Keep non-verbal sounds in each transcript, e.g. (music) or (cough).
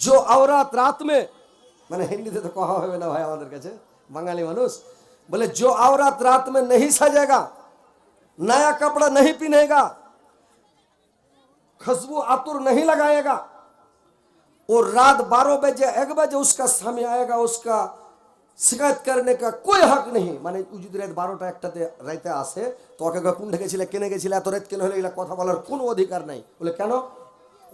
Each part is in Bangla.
जो औरत रात में মানে হিন্দিতে তো কহা হবে না ভাই আমাদের কাছে বাঙালি মানুষ बोले जो औरत रात में नहीं सजेगा नया कपड़ा नहीं पहनेगा खुशबू आतुर नहीं लगाएगा और रात बारह बजे एक बजे उसका समय आएगा उसका শিকায়ত করনে কা কোই হক নেই মানে ও যদি রাত বারোটা একটাতে রাইতে আসে তো ওকে কয়, কোনটা গেছিলে কেনে গেছিলে এত রাত কেন হলে এগুলা কথা বলার কোনো অধিকার নাই বলে কেন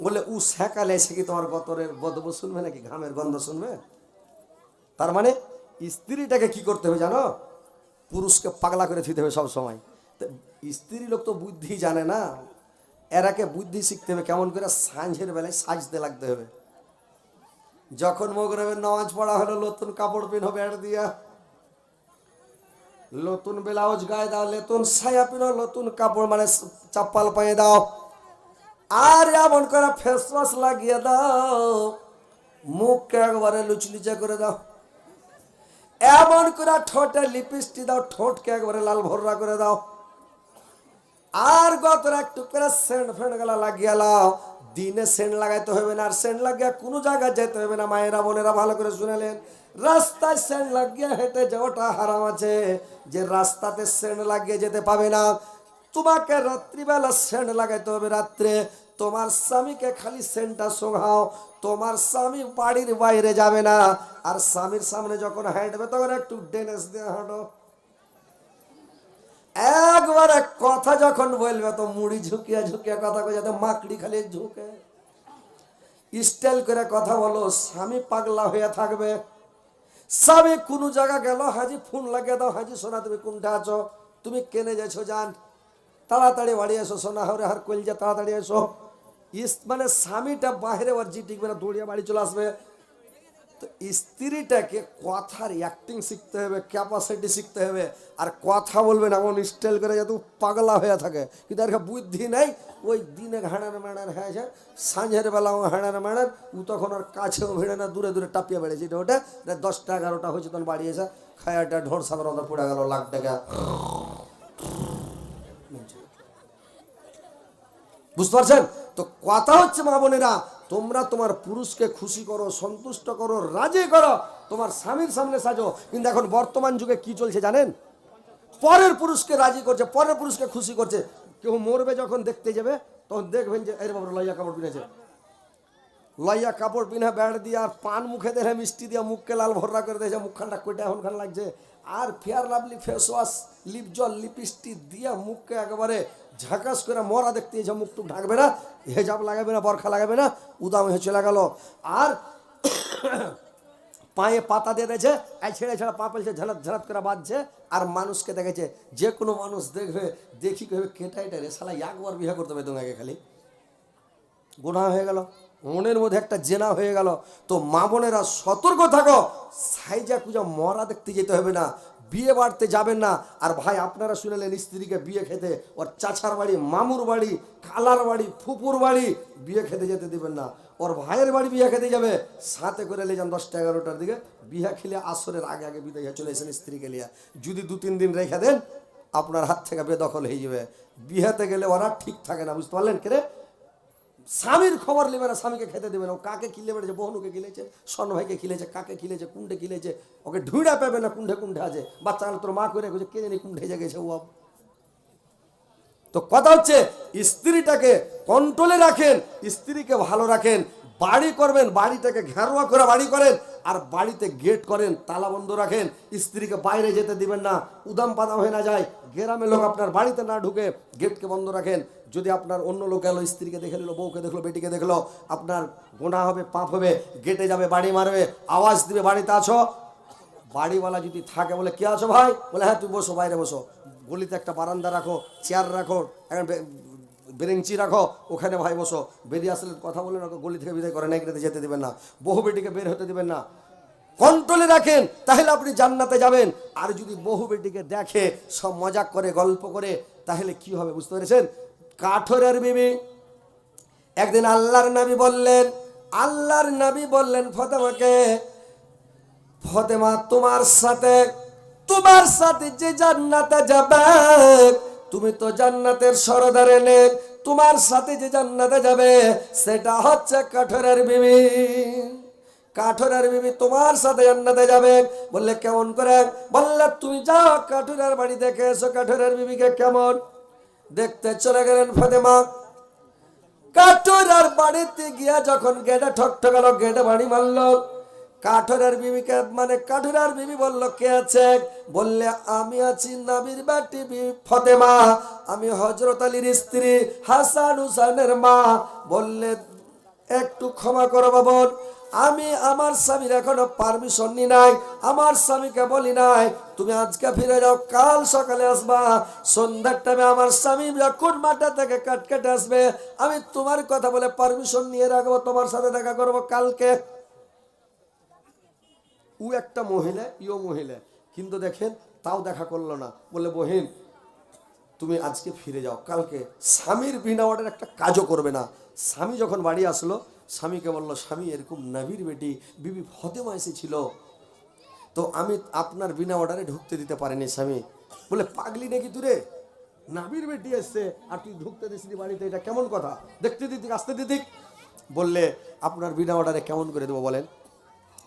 বলে ও সেকালে এসে কি তোমার গতরের বদব শুনবে নাকি? ঘামের গন্ধ শুনবে? তার মানে স্ত্রীটাকে কি করতে হবে জানো? পুরুষকে পাগলা করে দিতে হবে সবসময়। স্ত্রী লোক তো বুদ্ধি জানে না। এরাকে বুদ্ধি শিখতে হবে, কেমন করে সাঁঝের বেলায় সাজতে লাগতে হবে। যখন মগরবের নামাজ পড়া হলো, নতুন কাপড় পিন হবে দিয়া। নতুন ব্লাউজ গায়ে দাও, নতুন সায়া পিনো, নতুন কাপড় মানে চাপ্পাল পায়ে দাও। আর এমন করে ফেস ওয়াশ লাগিয়ে দাও, মুখকে একবারে লুচলিচা করে দাও। এমন করে ঠোঁটে লিপস্টিক দাও, ঠোঁটকে একবারে লাল ভররা করে দাও। আর গত একটু করে সেন্ট ফেন্ট গেলা লাগিয়ে লাও। দিনে সেন্ট লাগাইতে হবে না, আর সেন্ট লাগিয়ে কোনো জায়গায় যেতে হবে না, মায়েরা বোনেরা ভালো করে শুনেলেন। রাস্তায় সেন্ট লাগিয়ে হেঁটে যাওয়াটা হারাম আছে, যে রাস্তাতে সেন্ট লাগিয়ে যেতে পাবে না। তোমাকে রাত্রিবেলা সেন্ট লাগাইতে হবে রাত্রে। তোমার স্বামীকে খালি সেন্টটা শোঘাও তোমার স্বামী বাড়ির বাইরে যাবে না। আর স্বামীর সামনে যখন হাঁটবে, তখন একটু ডেনেস দিয়ে হাঁটো। একবারে কথা যখন বলবে, তো মুড়ি ঝুঁকিয়া ঝুঁকিয়া কথা কই যাতে মাকড়ি খালি ঝুঁকে। স্টাইল করে কথা বলো, স্বামী পাগলা হয়ে থাকবে। স্বামী কোনো জায়গা গেল, হাজি ফোন লাগিয়ে দাও, হাজি সোনা, তুমি কোনটা আছো? তুমি কেনে যাইছো, জান? তাড়াতাড়ি বাড়ি এসো, সোনা হরে হার কইল যা তাড়াতাড়ি এসো। মানে স্বামীটা বাইরে ওর জি টিকবে না দৌড়িয়ে বাড়ি চলে আসবে। তো স্ত্রীটাকে কথার অ্যাক্টিং শিখতে হবে ক্যাপাসিটি শিখতে হবে, আর কথা বলবে না এমন স্টাইল করে যাতে পাগলা হয়ে থাকে। কিন্তু আর বুদ্ধি নাই, ওই দিনে হাঁড়ার ম্যাড়ার হয়েছে সাঁঝের বেলা ও হাঁড়ার ম্যাড়ার ও তখন আর কাছেও ভিড়ে না, দূরে দূরে টাপিয়ে বেড়েছে, এটা ওটা। দশটা এগারোটা হয়েছে, তখন বাড়ি এসে খায়াটা ঢোর সাগর পড়ে গেল লাখ টাকা বুঝতে পারছেন? তো কথা হচ্ছে, মা বোনেরা, তোমরা তোমার পুরুষকে খুশি করো, সন্তুষ্ট করো, রাজি করো, তোমার স্বামীর সামনে সাজো। কিন্তু এখন বর্তমান যুগে কি চলছে জানেন? পরের পুরুষকে রাজি করছে, পরের পুরুষকে খুশি করছে। কেউ মরবে যখন দেখতে যাবে, তখন দেখবেন যে, এর বাবা, লইয়া কাপড় পিনেছে। লইয়া কাপড় পিনা ব্যাট দিয়ে আর পান মুখে দেয়, মিষ্টি দিয়ে মুখকে লাল ভররা করে দিয়েছে, মুখখানটা কইটা এখনখান লাগছে? আর Fair Lovely face wash, lip জল, লিপস্টিক দিয়ে মুখকে একেবারে ঝাঁকাস করে মরা দেখতে যে মুখ টুক ঢাকবে না, হেজাব লাগাবে না, বরখা লাগাবে না, উদাম হয়ে চলে গেল। আর (coughs) পায়ে পাতা দিয়ে দিয়েছে, এই ছেড়ে ছেড়ে পা পেলছে, ঝালাত ঝালাত করে বাঁধছে, আর মানুষকে দেখেছে, যে কোনো মানুষ দেখবে, দেখি কেটাই রে শালা, একবার বিয়ে করতে হবে তোমাকে খালি। গোনা হয়ে গেল। মনের মধ্যে একটা জেনা হয়ে গেল। তো মা বোনেরা সতর্ক থাকো। সাইজা কুজা মরা দেখতে যেতে হবে না। বিয়ে বাড়তে যাবেন না। আর ভাই, আপনারা শুনেলেন স্ত্রীকে বিয়ে খেতে। ওর চাচার বাড়ি, মামুর বাড়ি কালার বাড়ি, ফুপুর বাড়ি, বিয়ে খেতে যেতে দিবেন না। ওর ভাইয়ের বাড়ি বিয়ে খেতে যাবে। সাথে করে নিয়ে যান দশটা এগারোটার দিকে। বিয়ে খেলে আসরের আগে আগে বিদায় চলে এসেন স্ত্রীকে লিয়া যদি দু তিন দিন রেখে দেন, আপনার হাত থেকে বেদখল হয়ে যাবে। বিয়েতে গেলে ওরা ঠিক থাকে না, বুঝতে পারলেন কেরে স্বামীর খবর নেবে না, স্বামীকে খেতে দেবে না। ও কাকে কিলে বেড়েছে বহনুকে কিলেছে ভাইকে খিলেছে, কাকে খিলেছে কুন্ডে কিলেছে ওকে ঢুঁড়া পাবে না কুন্ডে কুন্ডে আছে। বাচ্চা তোর মা করে রেখেছে কে জানি কুন্ডে গেছে ও তো কথা হচ্ছে, স্ত্রীটাকে কন্ট্রোলে রাখেন, স্ত্রীকে ভালো রাখেন, বাড়ি করবেন, বাড়িটাকে ঘেরোয়া করে বাড়ি করেন আর বাড়িতে গেট করেন, তালা বন্ধ রাখেন, স্ত্রীকে বাইরে যেতে দিবেন না, উদাম পাদাম হয়ে না যায়, গ্রামের লোক আপনার বাড়িতে না ঢুকে গেটকে বন্ধ রাখেন। যদি আপনার অন্য লোক গেল স্ত্রীকে দেখে নিল, বউকে দেখল, বেটিকে দেখল, আপনার গোনা হবে, পাপ হবে গেটে যাবে, বাড়ি মারবে, আওয়াজ দিবে, বাড়িতে আছো? বাড়িওয়ালা যদি থাকে বলে, কে আছো ভাই? বলে হ্যাঁ তুই বসো, বাইরে বসো। গলিতে একটা বারান্দা রাখো চেয়ার রাখো, এখন বেরেঞ্চি রাখো, ওখানে ভাই বসো। বেরিয়ে আসলে কথা বলে রাখো, গলি থেকে বিদায় করে নাইকেতে যেতে দেবেন না। বহু বেটিকে বের হতে দেবেন না। কন্ট্রোলে রাখেন, তাহলে আপনি জান্নাতে যাবেন। আর যদি বহু বেটিকে দেখে, সব মজাক করে, গল্প করে, তাহলে কি হবে বুঝতে পেরেছেন? কাঠরের বিবি। একদিন আল্লাহর নবী বললেন, আল্লাহর নবী বললেন ফতেমাকে, ফতেমা, তোমার সাথে তোমার সাথে যে জান্নাতে যাবে তুমি তো জান্নাতের সরদারে নে তোমার সাথে যে জান্নাতে যাবে, সেটা হচ্ছে কাঠরের বিবি। কাঠুরার বিবি তোমার সাথে জান্নাতে যাবে। বললে কেমন করে? বললে, তুমি যাও, কাঠুরার বাড়ি দেখে এসো, কাঠুরার বিবিকে কেমন? দেখতে চলে গেলেন ফাতেমা। কাঠুরার বাড়িতে গিয়া যখন গেটে ঠক ঠকালো গেটে বাড়ি মারলো কাঠুরার বিবিকে মানে কাঠুরার বিবি বলল, কে আছে? বললে, আমি আছি নাবির বাটি বিবি ফতেমা। আমি হজরত আলীর স্ত্রী, হাসান হুসানের মা। বললে, একটু ক্ষমা করো বাবন। আমি আমার স্বামীর এখনও পারমিশন নি নাই। আমার স্বামীকে বলি নাই। তুমি আজকে ফিরে যাও, কাল সকালে আসবা। সন্ধ্যার টাইমে আমার স্বামী যখন মাঠা থেকে কাট কেটে আসবে? আমি তোমার কথা বলে পারমিশন নিয়ে রাখব, তোমার সাথে দেখা করব কালকে। ও একটা মহিলা, ইও মহিলা। কিন্তু দেখেন, তাও দেখা করল না। বলে বহিন, তুমি আজকে ফিরে যাও। কালকে স্বামীর বিনা অর্ডার একটা কাজও করবে না। স্বামী যখন বাড়ি আসলো, স্বামীকে বলল, স্বামী, এরকম নাবির বেটি, বিবি ফতেমা এসেছিল। তো আমি আপনার বিনা অর্ডারে ঢুকতে দিতে পারিনি, স্বামী। বলে পাগলি নাকি তুরে? নাবির বেটি এসছে, আর তুই ঢুকতে দিসনি বাড়িতে, এটা কেমন কথা? দেখতে দিদিক, আসতে দিদিক। বললে, আপনার বিনা অর্ডারে কেমন করে দেবো বলেন?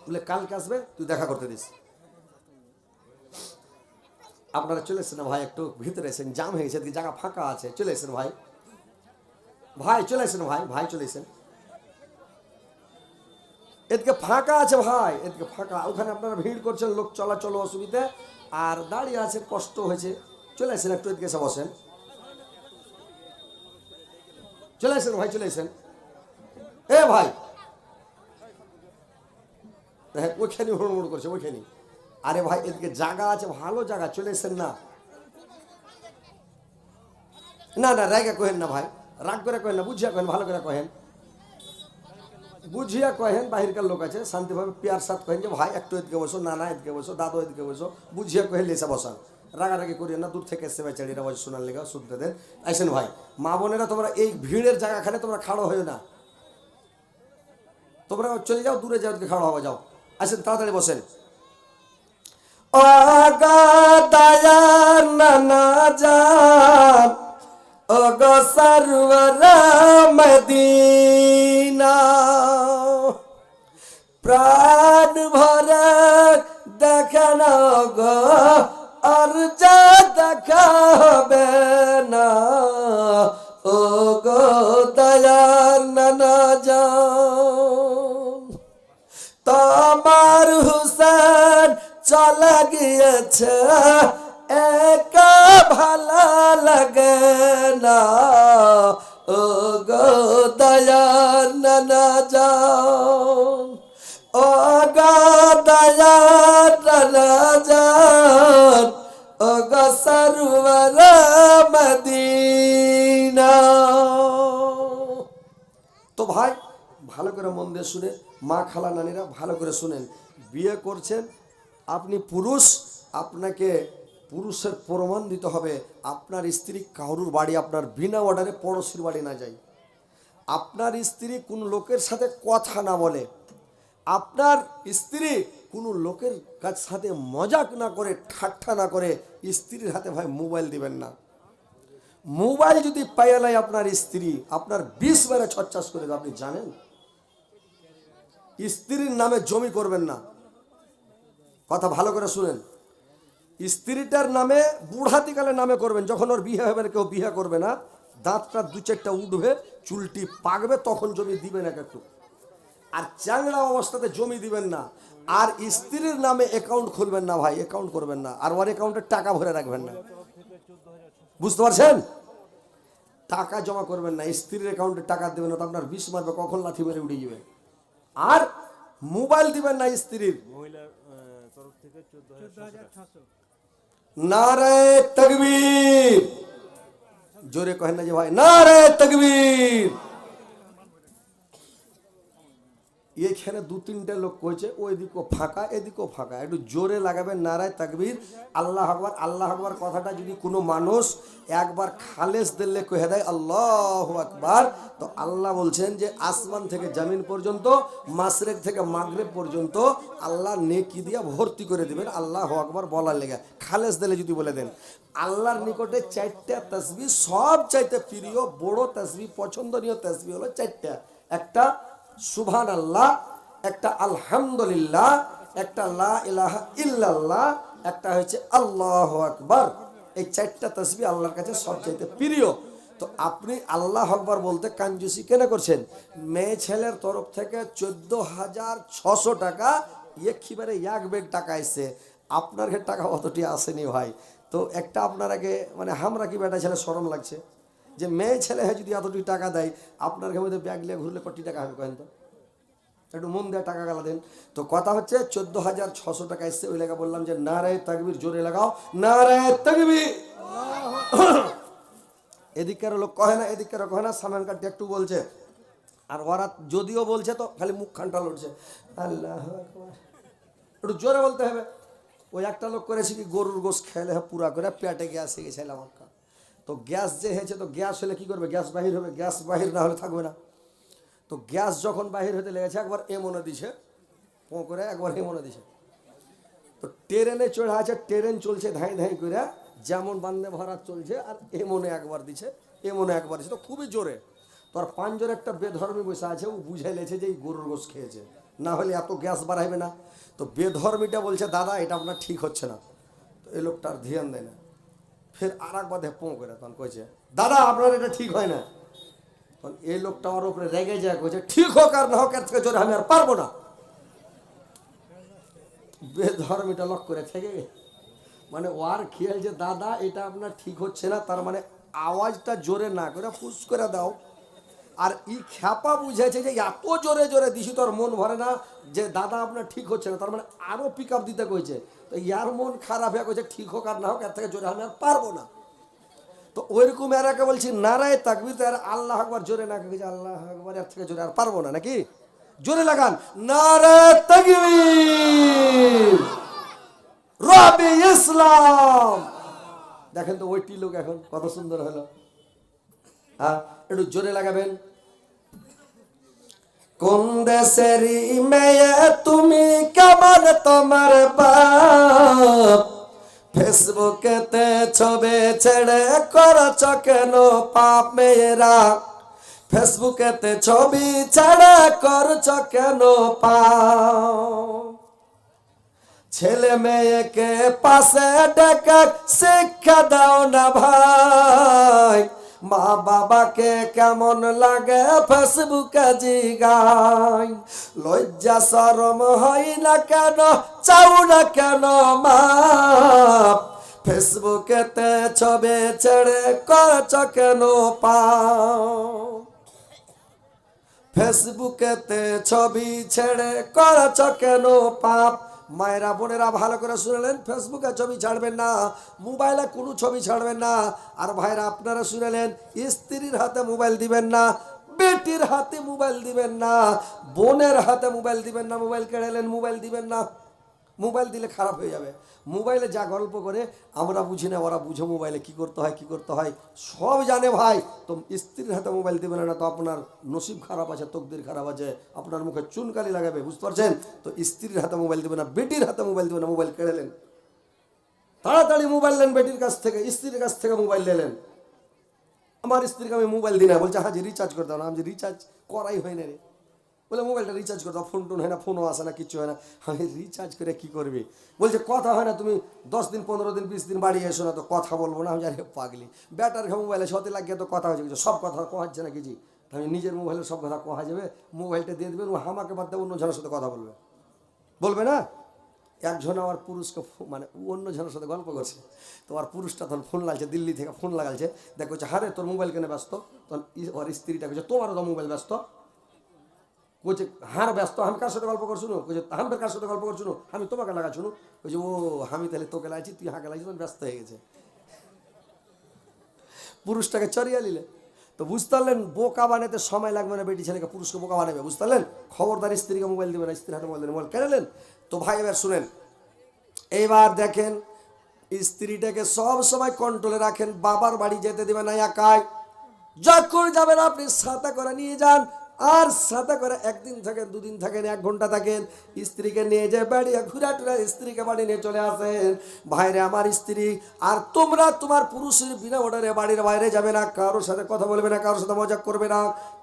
বলে, কালকে আসবে, তুই দেখা করতে দিস। আপনারা চলে এসেছেন ভাই, একটু ভিতরে এসেন জাম হয়ে গেছে, জায়গা ফাঁকা আছে, চলে এসেন ভাই। ভাই, চলে এসেন ভাই ভাই চলে এসেন এদিকে ফাঁকা আছে ভাই, এদিকে ফাঁকা। ওখানে আপনারা ভিড় করছেন, লোক চলাচল অসুবিধে, আর দাঁড়িয়ে আছে কষ্ট হয়েছে। চলে আসেন একটু এদিকে এসে বসেন। চলে আসেন ভাই, চলে এসেন এ ভাই হ্যাঁ ওইখানে হুড়মুড় করছে, ওইখানে। আরে ভাই, এদিকে জায়গা আছে, ভালো জায়গা চলে এসেন না। না না রায়গা কহেন না ভাই, রাগ করে কহেন না, বুঝিয়া কহেন, ভালো করে কহেন। বুঝিয়া কহেন, বাহিরকার লোক আছে, শান্তিভাবে পিয়ার সাথ কহেন যে, ভাই, একটু এদিকে বসো না না এদিকে বসো, দাদু এদিকে বসো। বুঝিয়া কহেন, লেসা বসান। রাগারাগি করিয়ে না, দূর থেকে এসে চাড়িয়ে আওয়াজ শোনার লেগে শুনতে দেন। আসেন ভাই, মা বোনেরা তোমরা এই ভিড়ের জায়গাখানে তোমরা খাড়ো হয়ে না। তোমরা চলে যাও, দূরে যাও খাড়ো হওয়া যাও। আসেন তাড়াতাড়ি বসেন। নানা প্রাণ ভরে দেখেন গো আর যা দেখাবে চলে গিয়েছে একা ভালো লাগে না। ও গো দয়ার নানা যান ও গো দয়ার নানা যান ও গো সরোবর মদিনা। তো ভাই, ভালো করে মন দিয়ে শুনে, মা খালা নানিরা ভালো করে শুনেন। বিয়ে করছেন আপনি পুরুষ, আপনাকে পুরুষের প্রমাণ দিতে হবে। আপনার স্ত্রী কারুর বাড়ি? আপনার বিনা অর্ডারে পড়োশির বাড়ি না যায়। আপনার স্ত্রী কোন লোকের সাথে কথা না বলে? আপনার স্ত্রী কোনো লোকের কাছ সাথে মজাক না করে, ঠাট্টা না করে, স্ত্রীর হাতে ভাই মোবাইল দিবেন না। মোবাইল যদি পাইয়া নেয় আপনার স্ত্রী, আপনার বিষ মেরে ছচ্চাস করে আপনি জানেন? স্ত্রীর নামে জমি করবেন না। কথা ভালো করে শুনেন। স্ত্রীটার নামে বুড়াতিকালে নামে করবেন, যখন ওর বিয়ে হবে কেউ বিয়ে করবে না, দাঁতটা দু চারটা উঠবে, চুলটি পাকবে, তখন জমি দিবেন এক একটু। আর চ্যাংড়া অবস্থাতে জমি দিবেন না। আর স্ত্রীর নামে অ্যাকাউন্ট খুলবেন না ভাই অ্যাকাউন্ট করবেন না। আর ওর অ্যাকাউন্টে টাকা ভরে রাখবেন না। বুঝতে পারছেন? টাকা জমা করবেন না, স্ত্রীর অ্যাকাউন্টে টাকা দেবেন না, তো আপনার বিষ মারবে, কখন লাথি মেরে উঠে যাবে। আর মোবাইল দিবেন না স্ত্রীর। তরফ থেকে চোদ্দ হাজার নারায় তকবীর। জোরে কহেন না যে ভাই নারে তকবীর। এইখানে দু তিনটে লোক কইছে ওইদিকও ফাঁকা, এদিকেও ফাঁকা। একটু জোরে লাগাবেন নারায় তাকবীর। আল্লাহ আকবার আল্লাহ আকবার কথাটা যদি কোনো মানুষ একবার খালেস দিলে কহে দেয়, আল্লাহ আকবার। তো আল্লাহ বলছেন যে, আসমান থেকে জামিন পর্যন্ত, মাসরেক থেকে মাগরেব পর্যন্ত আল্লাহ নেকি দিয়া ভর্তি করে দিবেন, আল্লাহ আকবার বলার লেগে। খালেস দিলে যদি বলে দেন। আল্লাহর নিকটে চারটা তসবি সব চাইতে প্রিয়, বড় তসবি পছন্দনীয় তসবি হলো চারটা। একটা সুভান আল্লাহ একটা আলহামদুলিল্লাহ, একটা লা ইলাহা ইল্লাল্লাহ, একটা হচ্ছে আল্লাহ আকবার। এই চারটা তসবি আল্লাহর কাছে সবচাইতে প্রিয়। তো আপনি আল্লাহ আকবার বলতে কাঞ্জুসি কেন করছেন? মেয়ে ছেলের তরফ থেকে চোদ্দ হাজার ছশো টাকা একেবারে এক বেগ টাকা এসছে। আপনার কাছে টাকা অতটি আসেনি ভাই। তো একটা আপনার আগে মানে হামরা কি বেটা ছেলে সরম লাগছে? যে মেয়ে ছেলে হ্যাঁ যদি এতটুকু টাকা দেয় আপনার মধ্যে ব্যাগ নিয়ে ঘুরলে কটি টাকা হবে কেন তো? একটু মন দেয় টাকা গালা দেন। তো কথা হচ্ছে চোদ্দ হাজার ছশো টাকা এসছে ওই লেখা বললাম যে নারায় তাকবির জোরে লাগাও। না নারায় তাকবির! এদিককার লোক কহে না এদিককার কহে না সামান কাটতে একটু বলছে। আর ওরা যদিও বলছে তো খালি মুখ খানটা লড়ছে। আল্লাহ একটু জোরে বলতে হবে। ওই একটা লোক করেছে কি গরুর গোস খেলে পুরা করে পেটে গিয়ে হয়ে গেছে আমার তো গ্যাস যে হয়েছে, তো গ্যাস হলে কি করবে? গ্যাস বাহির হবে, গ্যাস বাহির না হলে থাকবে না। তো গ্যাস যখন বাহির হতে লেগেছে, একবার এ মনে দিছে, পো করে একবার এ মনে দিছে। তো ট্রেনে চড়া আছে, ট্রেন চলছে ধাই ধাই করে, যেমন বান্দে ভারত চলছে, আর এ মনে একবার দিছে, এ মনে একবার দিছে। তো খুবই জোরে। তো আর পাঁচজন একটা বেধর্মী বসে আছে, ও বুঝাই লেছে যে এই গরুর গোস খেয়েছে। না হলে এত গ্যাস বাড়াইবে না। তো বেধর্মীটা বলছে, দাদা, এটা আপনার ঠিক হচ্ছে না। তো এই লোকটা আর ধ্যান দেয় না। ফের আর একবার পোঁ করে তখন কইছে, দাদা, আপনার এটা ঠিক হয় না। তখন এই লোকটা আমার উপরে রেগে যায়, কইছে, ঠিক হোক আর না হোক, এর থেকে জোরে আমি আর পারব না। বেধর্মীটা লক করে থেকে। মানে ওয়ার খেয়াল যে, দাদা, এটা আপনার ঠিক হচ্ছে না। তার মানে আওয়াজটা জোরে না করে ফুস করে দাও। আর ই খ্যাপা বুঝেছে যে এত জোরে জোরে দিছি তোর মন ভরে না যে দাদা আপনার ঠিক হচ্ছে না, তার মানে আরও পিক আপ দিতে কইছে। তো ইয়ার মন খারাপ হয়ে কইছে, ঠিক হোক আর না হোক, এর থেকে জোরে আমি আর পারব না। তো ওইরকম এরাকে বলছি, নারায় তাকবির আর আল্লাহ আকবার জোরে না, কইছে আল্লাহ আকবার, এর থেকে জোরে আর পারব না, নাকি? জোরে লাগান, নারায় ইসলাম। দেখেন তো ওইটি লোক এখন কত সুন্দর হলো। হ্যাঁ একটু জোরে লাগাবেন। কোন দেশেরই মেয়ে তুমি কেমন তোমার বাপ? ফেসবুকেতে ছবি ছেড়ে করছ কেন পাপ মেয়েরা? ফেসবুকেতে ছবি ছেড়ে করছ কেন পাপ? ছেলে মেয়েকে পাশে ডেকে শিক্ষা দাও না ভাই। মা বাবাকে কেমন লাগে ফেসবুকে জিগাই? লজ্জা শরম হয় না কেন? চাও না কেন মা? ফেসবুকেতে ছবে ছেড়ে করছ কেন পাও ফেসবুকেতে ছবি ছেড়ে করেছ কেন পাপ? মায়েরা, বোনেরা ভালো করে শুনলেন ফেসবুকে ছবি ছাড়বেন না, মোবাইলে কোনো ছবি ছাড়বেন না। আর ভাইরা, আপনারা শুনলেন স্ত্রীর হাতে মোবাইল দিবেন না, বেটির হাতে মোবাইল দিবেন না, বোনের হাতে মোবাইল দিবেন না, মোবাইল কেড়েলেন মোবাইল দিবেন না। মোবাইল দিলে খারাপ হয়ে যাবে। মোবাইলে যা গল্প করে, আমরা বুঝি না, ওরা বুঝে মোবাইলে কি করতে হয়, কি করতে হয়। সব জানে ভাই তো স্ত্রীর হাতে মোবাইল দেবে না তো আপনার নসিব খারাপ আছে, তকদির খারাপ আছে, আপনার মুখে চুনকালি লাগাবে, বুঝতে পারছেন? তো স্ত্রীর হাতে মোবাইল দেবে না, বেটির হাতে মোবাইল দেবে না, মোবাইল কেড়েলেন তাড়াতাড়ি মোবাইল নেন বেটির কাছ থেকে, স্ত্রীর কাছ থেকে মোবাইল নিলেন আমার স্ত্রীকে আমি মোবাইল দিই না, বলছে হ্যাঁ যে রিচার্জ করে না, আমি যে রিচার্জ করাই হয় না রে। বলে, মোবাইলটা রিচার্জ করে দাও ফোন টোন হয় না ফোনও আসে না কিছু হয় না। আমি রিচার্জ করে কি করবে? বলছে, কথা হয় না, তুমি দশ দিন, পনেরো দিন, বিশ দিন বাড়ি এসো না তো কথা বলব না। আমি জানি পাগলি, ব্যাটার ঘে মোবাইলে সতে লাগিয়ে তো কথা হয়েছে। সব কথা কোহাচ্ছে না কিছু আমি নিজের মোবাইলে সব কথা কোহা যাবে, মোবাইলটা দিয়ে দেবেন ও আমাকে বাদ দিয়ে অন্য জনের সাথে কথা বলবে। বলবে না? একজন আমার পুরুষকে মানে অন্য জনের সাথে গল্প করছে। তো আর পুরুষটা তখন ফোন লাগছে দিল্লি থেকে ফোন লাগালছে। দেখো হারে, তোর মোবাইল কেনে ব্যস্ত? তখন ওর স্ত্রীটা কইছে তোমারও তো মোবাইল ব্যস্ত? কইছে, হার ব্যস্ত, আমি কার সাথে গল্প করছুন? কইছে আমি কার সাথে গল্প করছুন? আমি তোমাকে লাগাছুন। কইছে, ও, আমি তাহলে তোকে লাগাইছি, তুই হাঁকে তখন ব্যস্ত হয়ে গেছে। পুরুষটাকে চড়িয়ে নিলে। তো বুঝতে পারলেন, বোকা বানাতে সময় লাগবে না বেটি ছেলেকে, পুরুষকে বোকা বানাবে, বুঝতে পারলেন? খবরদার স্ত্রীকে মোবাইল দেবে না, স্ত্রীর হাতে মোবাইল দেবেন মোবাইল কেড়েলেন তো ভাই, এবার শুনেন। এইবার দেখেন, স্ত্রীটাকে সব সময় কন্ট্রোলে রাখেন, বাবার বাড়ি যেতে দেবে না একাই। যখন যাবেন, আপনি সাথে করে নিয়ে যান আর সাথে করে একদিন থাকেন, দুদিন থাকেন, এক ঘণ্টা থাকেন, স্ত্রীকে নিয়ে যায় বাড়ি ঘুরা টুরা স্ত্রীকে বাড়ি নিয়ে চলে আসেন। বাইরে আমার স্ত্রী, আর তোমরা তোমার পুরুষের বিনা অর্ডারে বাড়ির বাইরে যাবে না, কারোর সাথে কথা বলবে না, কারোর সাথে মজা করবে না,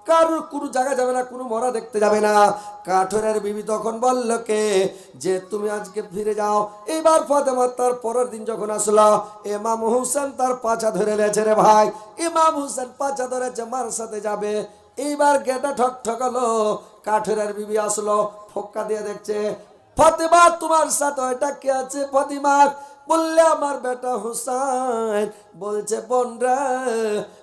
কারোর কোনো জায়গায় যাবে না, কোনো মরা দেখতে যাবে না। কাঠরের বিবি তখন বলল, কে? যে তুমি আজকে ফিরে যাও। এইবার ফতেমা তার পরের দিন যখন আসলো ইমাম হুসেন তার পাছা ধরে লেছে রে ভাই ইমাম হুসেন পাছা ধরেছে মার সাথে যাবে এইবার গেটা ঠক ঠকালো কাঠের আর বিবি আসলো, ফক্কা দিয়ে দেখছে, ফতেমা, তোমার সাথে এটা কে আছে? ফতিমা? বললে, আমার বেটা হুসাইন। বলছে, বোন রে,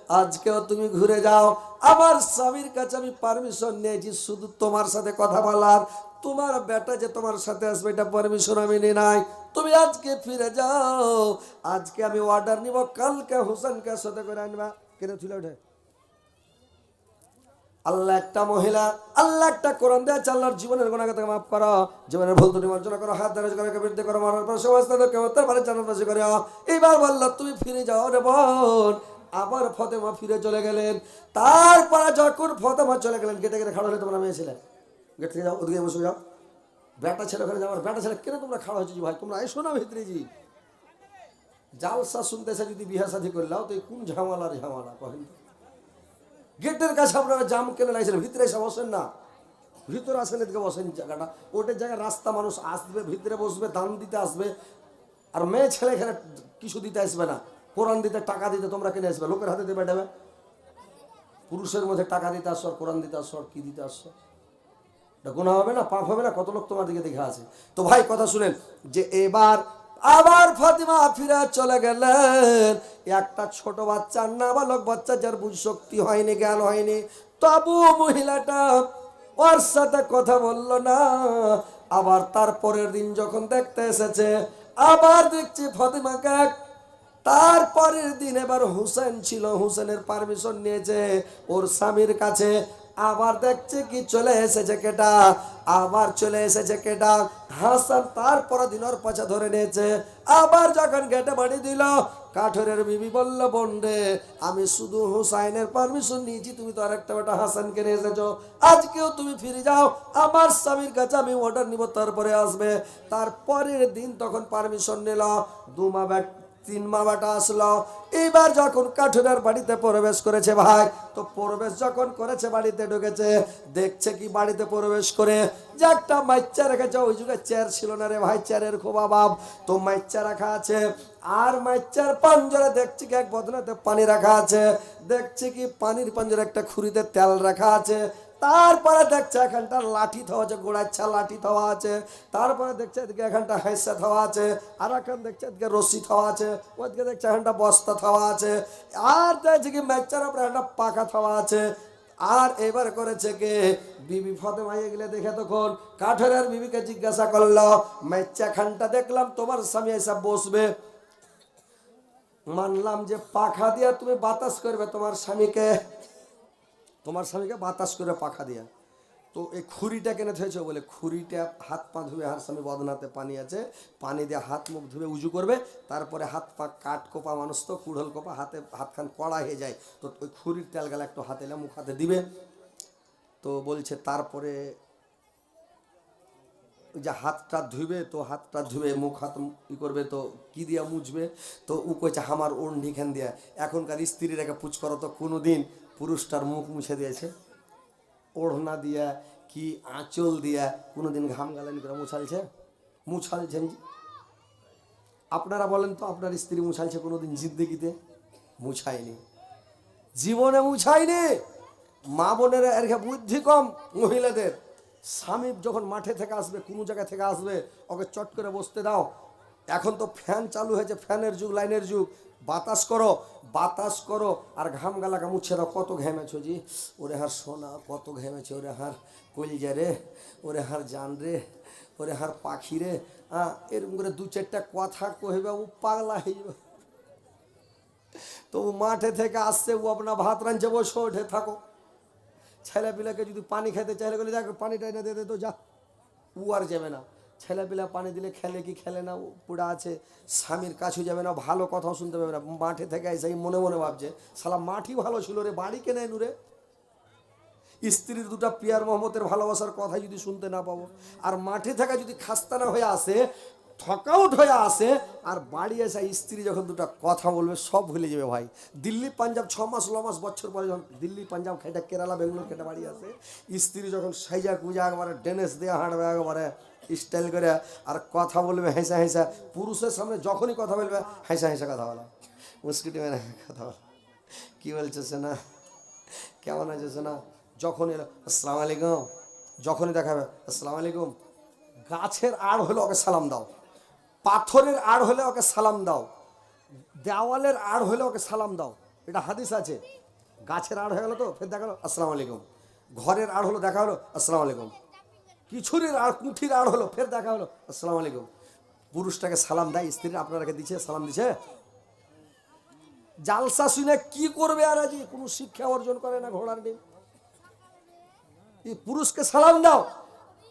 আজকেও তুমি ঘুরে যাও। আমার স্বামীর কাছে আমি পারমিশন নিয়েছি, শুধু তোমার সাথে কথা বলার। তোমার বেটা যে তোমার সাথে আসবে, এটা পারমিশন আমি নিয়ে নাই। তুমি আজকে ফিরে যাও। আজকে আমি অর্ডার নিব, কালকে হুসেনকে সাথে করে আনবা। কেন তুলে ওঠে। আল্লাহ একটা মহিলা, আল্লাহ একটা কোরআন দেয় আল্লাহর জীবনের গুণাগত মাফ করো, জীবনের ভুল ত্রুটি মার্জনা করো, হাত দ্বারা করে বিরুদ্ধে করো, মারার পর সমস্ত কেমতার বাড়ি পাশে করে এইবার বলল, তুমি ফিরে যাও রে বোন। আবার ফতেমা ফিরে চলে গেলেন। তারপরে যখন ফতেমা চলে গেলেন, গেটে গেটে খাড়া হলে তোমরা মেয়ে ছিলেন গেট থেকে যাও, ওদিকে বসে যাও। বেটা ছেলে ওখানে যাও বেটা ছেলে, কেন তোমরা খাড়া হয়েছি ভাই? তোমরা এসো না ভিতরে জালসা শুনতেছে যদি বিহা সাথী করলাও, তো কোন ঝামালার ঝামালা কহেন তো? গেটের কাছে আপনারা জাম কেনে লাগছেন ভিতরে এসে বসেন না। ভিতরে আসেন, এদিকে বসেন জায়গাটা। ওটার জায়গায় রাস্তা মানুষ আসবে, ভিতরে বসবে, দান দিতে আসবে। আর মেয়ে ছেলে এখানে কিছু দিতে আসবে না। কোরআন দিতে, টাকা দিতে তোমরা কিনে আসবে? লোকের হাতে দেবে দেবে। পুরুষের মধ্যে টাকা দিতে আসো, আর কোরআন দিতে আসো, আর কি দিতে আসো? এটা গুণা হবে না, পাপ হবে না? কত লোক তোমার দিকে দেখে আছে। তো ভাই, কথা শুনেন, যে এবার আবার ফাতিমা ফিরে চলে গেলেন। একটা ছোট বাচ্চা, নাবালক বাচ্চা, যার বুঝ শক্তি হয়নি, জ্ঞান হয়নি। তবু মহিলাটা ওর সাথে কথা বলল না। আবার তারপরের দিন যখন দেখতে এসেছে, আবার দেখছি ফাতিমাকে। তারপরের দিন এবার হুসেন ছিল, হুসেনের পারমিশন নিয়েছে ওর স্বামীর কাছে। আবার দেখছে কি চলে এসেছে কেটা? আবার চলে এসেছে কেটা? হাসান তারপর দিন ওর ধরে নিয়েছে। আবার যখন গেটে বাড়ি দিল, কাঠরের বিবি বলল বন্ডে আমি শুধু হুসাইনের পারমিশন নিয়েছি, তুমি তো আরেকটা বেটা হাসানকে নিয়ে এসেছ। আজকেও তুমি ফিরে যাও, আমার স্বামীর কাছে আমি অর্ডার নিব, তারপরে আসবে। তারপরের দিন তখন পারমিশন নিল, দুমা ব্যাট তিন মামাটা আসলো। এইবার যখন কাঠুরার বাড়িতে প্রবেশ করেছে ভাই, তো প্রবেশ যখন করেছে বাড়িতে ঢুকেছে, দেখছে কি বাড়িতে প্রবেশ করে যে একটা মাইচা রেখেছে। ওই যুগে চেয়ার ছিল না রে ভাই, চেয়ারের খুব অভাব। তো মাইচা রাখা আছে। আর মাইচার পাঞ্জরে দেখছি কি এক বদনাতে পানি রাখা আছে। দেখছি কি পানির পাঞ্জরে একটা খুরিতে তেল রাখা আছে। তারপরে দেখছে এখানটা লাঠি থাওয়া আছে গোড়াচ্ছা লাঠি থাওয়া আছে। তারপরে দেখছে এদিকে এখানটা হাইসা থাওয়া আছে, আর এখন দেখছে এদিকে রশি থাওয়া আছে, ওদিকে দেখছে এখানটা বস্তা থাওয়া আছে, আর দেখছে কি ম্যাচার উপরে একটা পাকা থাওয়া আছে। আর এবার করেছে কে? বিবি ফতেমাইয়ে গেলে দেখে তখন কাঠের আর বিবিকে জিজ্ঞাসা করল মেচ্চা খানটা দেখলাম তোমার স্বামী এসব বসবে। মানলাম যে পাখা দিয়া তুমি বাতাস করবে তোমার স্বামীকে। তোমার স্বামীকে বাতাস করে পাখা দিয়া। তো এই খুরিটা কেনে থয়েছে বলে খুরিটা হাত পা ধুয়ে হার স্বামী বদনাতে পানি আছে, পানি দিয়ে হাত মুখ ধুয়ে উজু করবে, তারপরে হাত পা কাঠ কোপা মানুষ তো, কুড়ল কোপা হাতে হাতখান কড়া হয়ে যায়। তো ওই খুরির তেল গেলে একটু হাতে এলে মুখ হাতে দিবে। তো বলছে, তারপরে যে হাতটা ধুবে তো হাতটা ধুবে মুখ হাত ই করবে, তো কি দিয়া মুছবে তো উ কইছে, আমার ওড়নি খান দিয়া, এখনকার স্ত্রীর স্ত্রীরাকে পুচ করো তো কোনো দিন পুরুষটার মুখ মুছে দিয়েছে। ওড়না দিয়া কি আঁচল দিয়া কোনো দিন ঘাম গালেন করে মুছালছে? মুছালছেন আপনারা বলেন তো আপনার স্ত্রী মুছালছে কোনোদিন জিদ্দিগিতে মুছায়নি। জীবনে মুছায়নি। মা বোনের কি বুদ্ধি কম মহিলাদের। স্বামী যখন মাঠে থেকে আসবে, কোনো জায়গা থেকে আসবে, ওকে চট করে বসতে দাও। এখন তো ফ্যান চালু হয়েছে, ফ্যানের যুগ, লাইনের যুগ। বাতাস করো বাতাস করো আর ঘাম গালাকে মুছে দাও কত ঘেমেছো জি? ওরে হার সোনা, কত ঘেমেছে, ওরে হার কলিজা রে, ওরে হার জান রে, ওরে হার পাখি রে হ্যাঁ এরকম করে দু চারটা কথা কহিবে ও পাগলা হয়ে যাবে। তো ও মাঠে থেকে আসছে, ও আপনার ভাত রাঁধছে, বসে, ওঠে, থাকো। ছেলেপিলাকে যদি পানি খেতে চাইলে বলে দেখ, পানিটা এনে দে দে, তো যা। ও আর যাবে না। ছেলেপিলা পানি দিলে খেলে কি খেলে না পুরা আছে, স্বামীর কাছে যাবে না, ভালো কথাও শুনতে পাবে না। মাঠে থেকে এসে মনে মনে ভাবছে সালা মাঠই ভালো ছিল রে, বাড়ি কেনে নুরে স্ত্রীর দুটা পিয়ার মোহাম্মতের ভালোবাসার কথা যদি শুনতে না পাবো, আর মাঠে থাকা যদি খাস্তানা হয়ে আসে থকাউট হয়ে আসে আর বাড়ি এসে স্ত্রী যখন দুটো কথা বলবে, সব ভুলে যাবে ভাই। দিল্লি, পাঞ্জাব, ছ মাস, ন মাস, বছর পরে যখন দিল্লি, পাঞ্জাব খেটে কেরালা বেঙ্গলোর খেটে বাড়ি আসে, স্ত্রী যখন সাইজা কুজা একবারে ডেনেস দিয়ে হাঁটবে একবারে, স্টাইল করে, আর কথা বলবে হেসা হেসা, পুরুষের সামনে যখনই কথা বলবে, হেসা হেসা কথা বলা। মুস্কিটি মেরে কথা বলা। কী বলছে সে না কেমন আছে সে না যখন এলো আসসালামু আলাইকুম। যখনই দেখাবে, আসসালামু আলাইকুম। গাছের আড় হলো ওকে সালাম দাও। পাথরের আড় হলে ওকে সালাম দাও। দেওয়ালের আড় হলে ওকে সালাম দাও। এটা হাদিস আছে। গাছের আড় হয়ে গেলো তো, ফের দেখা হলো আসসালামু আলাইকুম। ঘরের আড় হলো, দেখা হলো, আসসালামু আলাইকুম। কিছুরের আড়, কুঠির আড় হলো, ফের দেখা হলো, আসসালামু আলাইকুম। পুরুষটাকে সালাম দেয়, স্ত্রী আপনারাকে দিচ্ছে, সালাম দিছে জালসা শুনে কি করবে আর আজ? কোনো শিক্ষা অর্জন করে না ঘোড়ার ডিম। পুরুষকে সালাম দাও।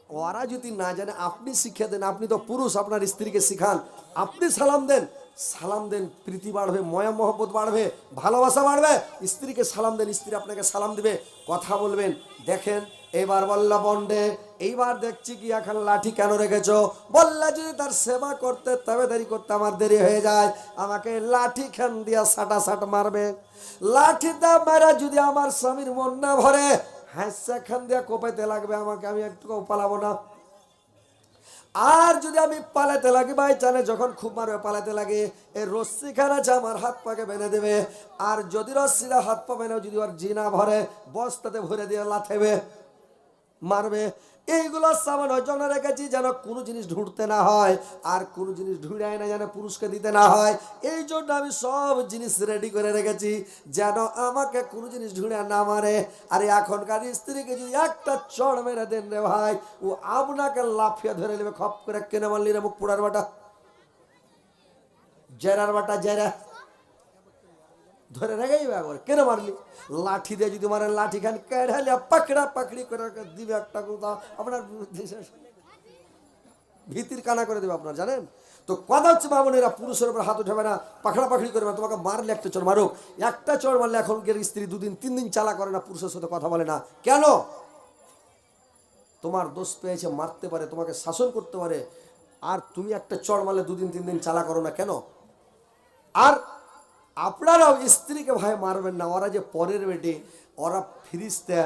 ওরা যদি না জানে, আপনি শিক্ষা দেন, আপনি তো পুরুষ, আপনার স্ত্রীকে শিখান। আপনি সালাম দেন সালাম দেন, প্রীতি বাড়বে, ময়া মহব্বত বাড়বে, ভালোবাসা বাড়বে। স্ত্রীকে সালাম দেন, স্ত্রী আপনাকে সালাম দিবে, কথা বলবেন। দেখেন, এবার বললা বন্ডে, এইবার দেখছি কি এখন লাঠি কেন রেখেছ? বললা যদি তার সেবা করতে, তবে দেরি করতে আমার দেরি হয়ে যায়। আমাকে লাঠি খান দিয়া সাটা সাট মারবে। লাঠি দা মারা যদি আমার স্বামীর মন না ভরে হাসা খান দিয়া কোপাইতে লাগবে আমাকে, আমি একটু পালাবো না। আর যদি আমি পালাতে লাগি ভাই চানে যখন খুব মারবে পালাতে লাগে এই রশ্মি যে আমার হাত পাকে বেঁধে দেবে। আর যদি রশ্মিরা হাত পা বেঁধে, যদি ওর জিনা ভরে, বস্তাতে ভরে দিয়ে লাথেবে, মারবে এইগুলো সামান জন্য রেখেছি যেন কোনো জিনিস ঢুঁড়তে না হয়, আর কোনো জিনিস ঢুঁড়ায় না যেন পুরুষকে দিতে না হয়। এই জন্য আমি সব জিনিস রেডি করে রেখেছি যেন আমাকে কোনো জিনিস ঢুঁড়ে না মারে। আর এখনকার স্ত্রীকে যদি একটা চড় মেরে দেন রে ভাই, ও আপনাকে লাফিয়ে ধরে নেবে, খপ করে কেনে মারলি রে মুখ পোড়ার বাটা। জেরার বাটা, জেরা। ধরে রেখেই একবার কেন মারলি? লাঠি দিয়ে যদি মারেন, লাঠি খান কেড়ালে পাকড়া পাকড়ি করে দিবে একটা কোথাও আপনার ভীতির কানা করে দেবে আপনার, জানেন? তো কথা হচ্ছে বাবনেরা পুরুষের উপর হাত উঠাবে না পাখড়া পাখড়ি করবে তোমাকে মারলে একটা চোর মারুক। একটা চোর মারলে এখনকার স্ত্রী দুদিন, তিন দিন চালা করে না, পুরুষের সাথে কথা বলে না। কেন? তোমার দোষ পেয়েছে, মারতে পারে, তোমাকে শাসন করতে পারে। আর তুমি একটা চড় মারলে দুদিন, তিন দিন চালা করো না, কেন? আর আপনারাও স্ত্রীকে ভাই মারবেন না, ওরা যে পরের বেটে, ওরা ফিরিস্তে,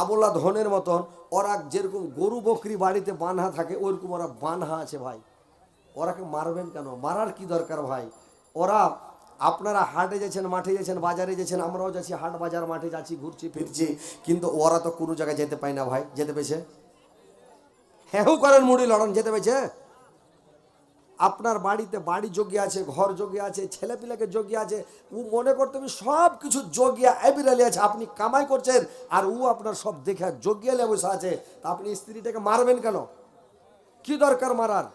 আবলা ধনের মতন, ওরা যেরকম গরু বকরি বাড়িতে বানহা থাকে, ওরকম ওরা বানহা আছে ভাই। ওরাকে মারবেন কেন? মারার কি দরকার ভাই? ওরা আপনারা হাটে যাচ্ছেন, মাঠে যাচ্ছেন, বাজারে যাচ্ছেন, আমরাও যাচ্ছি, হাট বাজার, মাঠে যাচ্ছি, ঘুরছি, ফিরছি, কিন্তু ওরা তো কোনো জায়গায় যেতে পায় না ভাই। যেতে পেয়েছে? হ্যাঁ করেন মুড়ি লড়ন, যেতে পেয়েছে? আপনার বাড়িতে বাড়ি যোগ্য আছে, ঘর যোগ্য আছে, ছেলেপিলাকে যোগ্য আছে, ও মনে করতে হবে সব কিছু যোগিয়া অ্যাবিরালি আছে, আপনি কামাই করছেন, আর ও আপনার সব দেখে যোগ্যালে বসে আছে। তা আপনি স্ত্রীটাকে মারবেন কেন? কি দরকার মারার?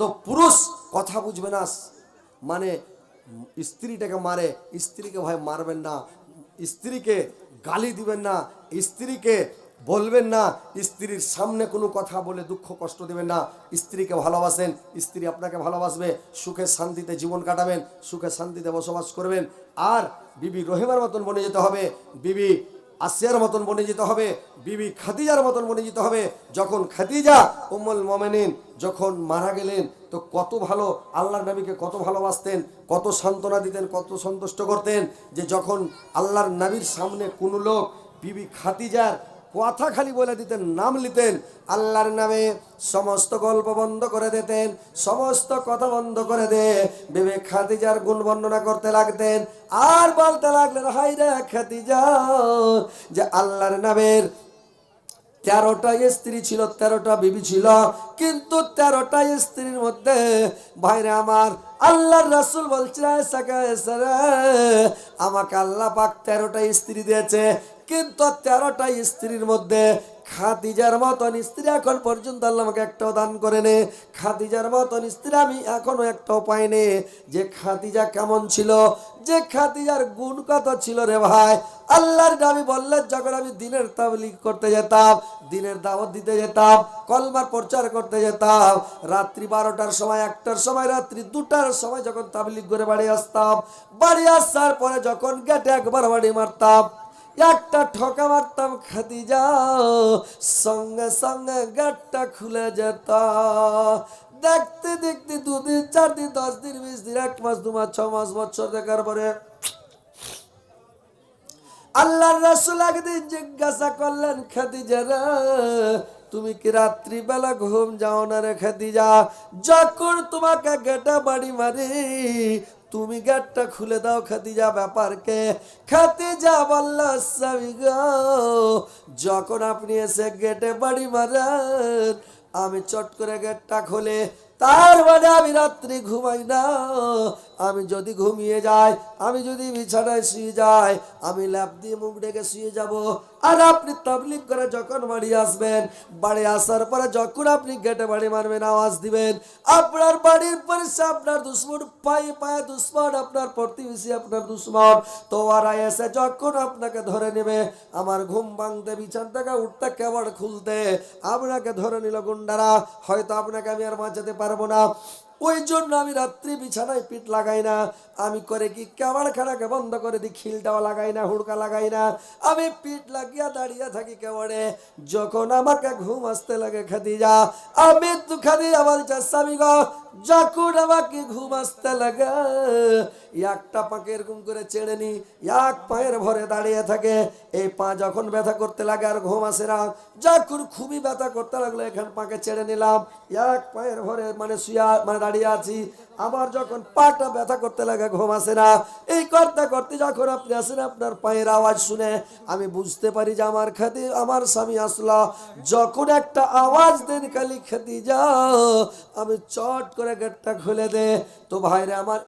তো পুরুষ কথা বুঝবে না মানে স্ত্রীটাকে মারে, স্ত্রীকে ভাই মারবেন না, স্ত্রীকে গালি দিবেন না, স্ত্রীকে বলবেন না, স্ত্রীর সামনে কোনো কথা বলে দুঃখ কষ্ট দেবেন না। স্ত্রীকে ভালোবাসেন, স্ত্রী আপনাকে ভালোবাসবে, সুখে শান্তিতে জীবন কাটাবেন, সুখে শান্তিতে বসবাস করবেন। আর বিবি রহিমার মতন বনে যেতে হবে, বিবি আসিয়ার মতন বনে যেতে হবে, বিবি খাদিজার মতন বনে যেতে হবে। যখন খাদিজা উম্মুল মমেনিন যখন মারা গেলেন, তো কত ভালো আল্লাহর নবীকে কত ভালোবাসতেন, কত সান্ত্বনা দিতেন, কত সন্তুষ্ট করতেন যে যখন আল্লাহর নবীর সামনে কোনো লোক বিবি খাদিজার কথা খালি বলে দিতেন, নাম নিতেন আল্লাহর নামে সমস্ত গল্প বন্ধ করে দিতেন, সমস্ত কথা বন্ধ করে দে। বিবেক খাদিজার গুণ বর্ণনা করতে লাগতেন, আর বলতে লাগলেন হাই রে খাদিজা, যে আল্লাহর নামের তেরোটা স্ত্রী ছিল, তেরোটা বিবি ছিল, কিন্তু তেরোটা স্ত্রীর মধ্যে ভাইরে আমার আল্লাহর রাসুল বলছে "সাকা আমাকে আল্লাহ পাক তেরোটা স্ত্রী দিয়েছে কিন্তু তেরোটা স্ত্রীর মধ্যে খাদিজার মতন স্ত্রী এখন পর্যন্ত আল্লাহ আমাকে একটাও দান করে নে খাদিজার মতন স্ত্রী আমি এখনও একটাও পাইনি। যে খাদিজা কেমন ছিল, যে খাদিজার গুণ কত ছিল রে ভাই। আল্লাহর নবী বললেন যখন আমি দিনের তাবলিগ করতে যেতাম, দিনের দাওয়াত দিতে যেতাম, কলমার প্রচার করতে যেতাম, রাত্রি বারোটার সময়, একটার সময়, রাত্রি দুটার সময় যখন তাবলিগ করে বাড়ি আসতাম, বাড়ি আসার পরে যখন গেটে একবার বাড়ি মারতাম একটা ঠকা মারতাম যাও, সঙ্গে সঙ্গে গেটটা খুলে যেত। দেখতে দেখতে দুদিন চার দিন দশ দিন বিশ দিন এক মাস, দু মাস, ছ মাস, বছর দেখার পরে আল্লাহর রাসূল একদিন জিজ্ঞাসা করলেন, খাদিজা রে, তুমি কি রাত্রিবেলা ঘুম যাও না রে খাদিজা? যখন তোমাকে গেটা বাড়ি মারি তুমি গেটটা খুলে দাও, খাদিজা ব্যাপারকে। খাদিজা গো, যখন আপনি এসে গেটে বাড়ি মারেন, আমি চট করে গেটটা খুলে। তার মানে আমি রাত্রি ঘুমাই না। আমি যদি ঘুমিয়ে যাই, আমি যদি বিছানায় শুয়ে যাই, আমি ল্যাপ দিয়ে মুখ ডেকে শুয়ে যাব। আর আপনি তাবলিক করে যখন বাড়ি আসবেন, বাড়ি আসার পরে যখন আপনি গেটে বাড়ি মারবেন, আওয়াজ দিবেন, আপনার বাড়ির পাশে আপনার দুশ্মন, পায়ে পায়ে দুশ্মন, আপনার প্রতিবেশী, আপনার দুশ্মন। তো ওরা এসে যখন আপনাকে ধরে নেবে, আমার ঘুম ভাঙতে, বিছান থেকে উঠতে কেবল খুলতে, আপনাকে ধরে নিল গুন্ডারা, হয়তো আপনাকে আমি আর বাঁচাতে পারব না। ওই জন্য আমি রাত্রি বিছানায় পিঠ লাগাই না। আমি করে কি কেমন খানাকে বন্ধ করে দিই খিলটাও লাগাই না, হুড়কা লাগাই না। আমি পিঠ লাগিয়া দাঁড়িয়ে থাকি কেমনে? যখন আমাকে ঘুম আসতে লাগে খাদিজা, আমি খাদি আমার চাষ আমি যখন আমাকে ঘুম আসতে লাগে। একটা পাকে এরকম করে চেড়ে নি, এক পায়ের ভরে দাঁড়িয়ে থাকে। এই পা যখন ব্যথা করতে লাগে আর ঘুম আসে না যখন খুবই ব্যথা করতে লাগল। এখান পাকে ছেড়ে নিলাম। এক পায়ের ভরে মানে শুয়া মানে দাঁড়িয়ে আছি। আবার যখন পাটা ব্যথা করতে লাগে, ঘুম আসে না। এই করতে করতে যখন আপনি আসেন, আপনার পায়ের আওয়াজ শুনে, আমি বুঝতে পারি যে আমার খাদি, আমার স্বামী আসলো। যখন একটা আওয়াজ দেন, খালি খাদি যাও আমি চট করে গেটটা খুলে দে। তো ভাইরে আমার